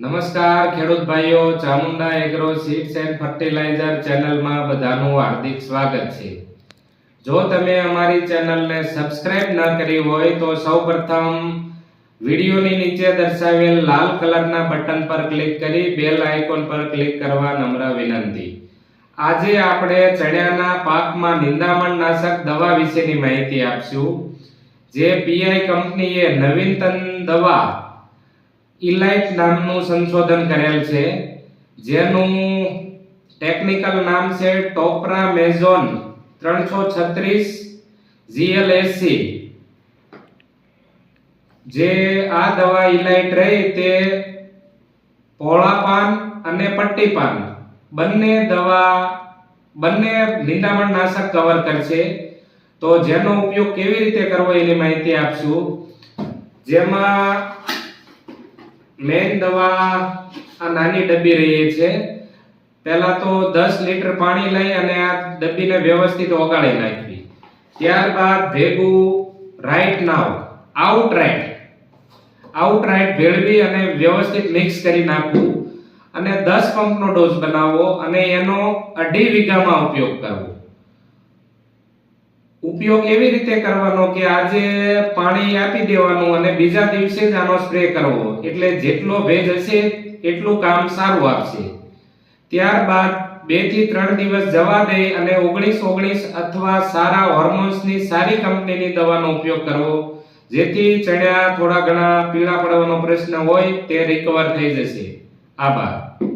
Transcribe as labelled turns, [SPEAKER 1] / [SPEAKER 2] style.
[SPEAKER 1] નમસ્કાર, ખેડૂત ભાઈઓ, Chamunda agro seeds and fertiliser ચેનલમાં બધાનું હાર્દિક સ્વાગત છે. જો તમે અમારી ચેનલને સબસ્ક્રાઇબ ન કરી હોય તો સૌપ્રથમ વિડીયોની નીચે દર્શાવેલ લાલ કલરના બટન પર ક્લિક કરી બેલ આઇકોન પર ક્લિક કરવા નમ્ર વિનંતી. આજે આપણે ચણાના પાકમાં નિંદામણ નાશક દવા વિશેની માહિતી આપશું. જે પીઆઈ કંપનીએ નવીનતમ દવા ઇલાઇટ નામનું સંશોધન કરેલ છે, જેનું ટેકનિકલ નામ છે ટોપરા મેઝોન ત્રણસો છત્રીસ જીએલએસસી જે આ દવા ઇલાઇટ રહી તે પોળાપાન અને પટ્ટીપાન. બંને દવા, બંને નિંદામણ નાશક કવર કરશે. તો જેનો ઉપયોગ કેવી રીતે કરવો એની માહિતી આપશું. જેમાં મેઇન દવા આ નાની ડબ્બી રહી છે. પહેલા તો 10 લીટર પાણી લઈ અને આ ડબ્બીને વ્યવસ્થિત ઓગાળી નાખવી ત્યારબાદ ભેગું right now out right out right ભેળવી અને વ્યવસ્થિત મિક્સ કરી નાખવું અને 10 પંપનો ડોઝ બનાવવો અને એનો અઢી વીઘામાં ઉપયોગ કરવો. ઉપયોગ એવી રીતે કરવાનો કે આજે પાણી આપી દેવાનું અને બીજા દિવસે જ આનો સ્પ્રે કરવો. એટલે જેટલો ભેજ હશે, એટલું કામ સારું આપશે ત્યારબાદ બેથી ત્રણ દિવસ જવા દઈ અને ઓગણીસ ઓગણીસ અથવા સારા હોર્મોન્સની સારી કંપનીની દવાનો ઉપયોગ કરવો. જેથી ચણ્યા થોડા ઘણા પીળા પડવાનો પ્રશ્ન હોય, તે રિકવર થઈ જશે. આભાર.